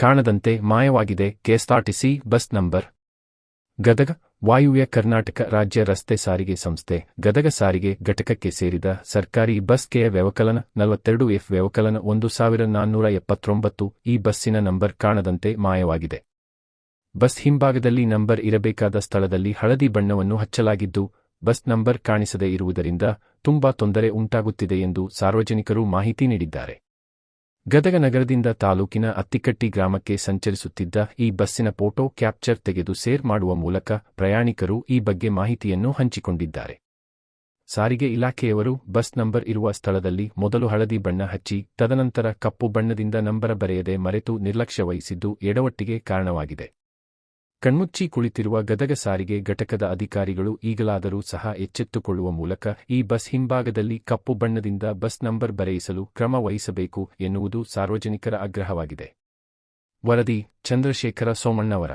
ಕಾಣದಂತೆ ಮಾಯವಾಗಿದೆ. KSRTC bus number. Gadag, ವಾಯುವ್ಯ ಕರ್ನಾಟಕ ರಾಜ್ಯ ರಸ್ತೆ ಸಾರಿಗೆ ಸಂಸ್ಥೆ. ಗದಗ ಸಾರಿಗೆ ಘಟಕಕ್ಕೆ ಸೇರಿದ ಸರ್ಕಾರಿ ಬಸ್ ಕೆಯ ವ್ಯವಕಲನ ನಲವತ್ತೆರಡು ಎಫ್ ವ್ಯವಕಲನ ಒಂದು ಸಾವಿರ ನಾನ್ನೂರ ಎಪ್ಪತ್ತೊಂಬತ್ತು. ಈ ಬಸ್ಸಿನ ನಂಬರ್ ಕಾಣದಂತೆ ಮಾಯವಾಗಿದೆ. ಬಸ್ ಹಿಂಭಾಗದಲ್ಲಿ ನಂಬರ್ ಇರಬೇಕಾದ ಸ್ಥಳದಲ್ಲಿ ಹಳದಿ ಬಣ್ಣವನ್ನು ಹಚ್ಚಲಾಗಿದ್ದು, ಬಸ್ ನಂಬರ್ ಕಾಣಿಸದೇ ಇರುವುದರಿಂದ ತುಂಬಾ ತೊಂದರೆ ಉಂಟಾಗುತ್ತಿದೆ ಎಂದು ಸಾರ್ವಜನಿಕರು ಮಾಹಿತಿ ನೀಡಿದ್ದಾರೆ. ಗದಗ ನಗರದಿಂದ ತಾಲೂಕಿನ ಅತ್ತಿಕಟ್ಟಿ ಗ್ರಾಮಕ್ಕೆ ಸಂಚರಿಸುತ್ತಿದ್ದ ಈ ಬಸ್ಸಿನ ಫೋಟೋ ಕ್ಯಾಪ್ಚರ್ ತೆಗೆದು ಸೇರ್ ಮಾಡುವ ಮೂಲಕ ಪ್ರಯಾಣಿಕರು ಈ ಬಗ್ಗೆ ಮಾಹಿತಿಯನ್ನು ಹಂಚಿಕೊಂಡಿದ್ದಾರೆ. ಸಾರಿಗೆ ಇಲಾಖೆಯವರು ಬಸ್ ನಂಬರ್ ಇರುವ ಸ್ಥಳದಲ್ಲಿ ಮೊದಲು ಹಳದಿ ಬಣ್ಣ ಹಚ್ಚಿ, ತದನಂತರ ಕಪ್ಪು ಬಣ್ಣದಿಂದ ನಂಬರ ಬರೆಯದೆ ಮರೆತು ನಿರ್ಲಕ್ಷ್ಯ ವಹಿಸಿದ್ದು ಎಡವಟ್ಟಿಗೆ ಕಾರಣವಾಗಿದೆ. ಕಣ್ಮುಚ್ಚಿ ಕುಳಿತಿರುವ ಗದಗ ಸಾರಿಗೆ ಘಟಕದ ಅಧಿಕಾರಿಗಳು ಈಗಲಾದರೂ ಸಹ ಎಚ್ಚೆತ್ತುಕೊಳ್ಳುವ ಮೂಲಕ ಈ ಬಸ್ ಹಿಂಭಾಗದಲ್ಲಿ ಕಪ್ಪು ಬಣ್ಣದಿಂದ ಬಸ್ ನಂಬರ್ ಬರೆಯಿಸಲು ಕ್ರಮ ವಹಿಸಬೇಕು ಎನ್ನುವುದು ಸಾರ್ವಜನಿಕರ ಆಗ್ರಹವಾಗಿದೆ. ವರದಿ, ಚಂದ್ರಶೇಖರ ಸೋಮಣ್ಣವರ.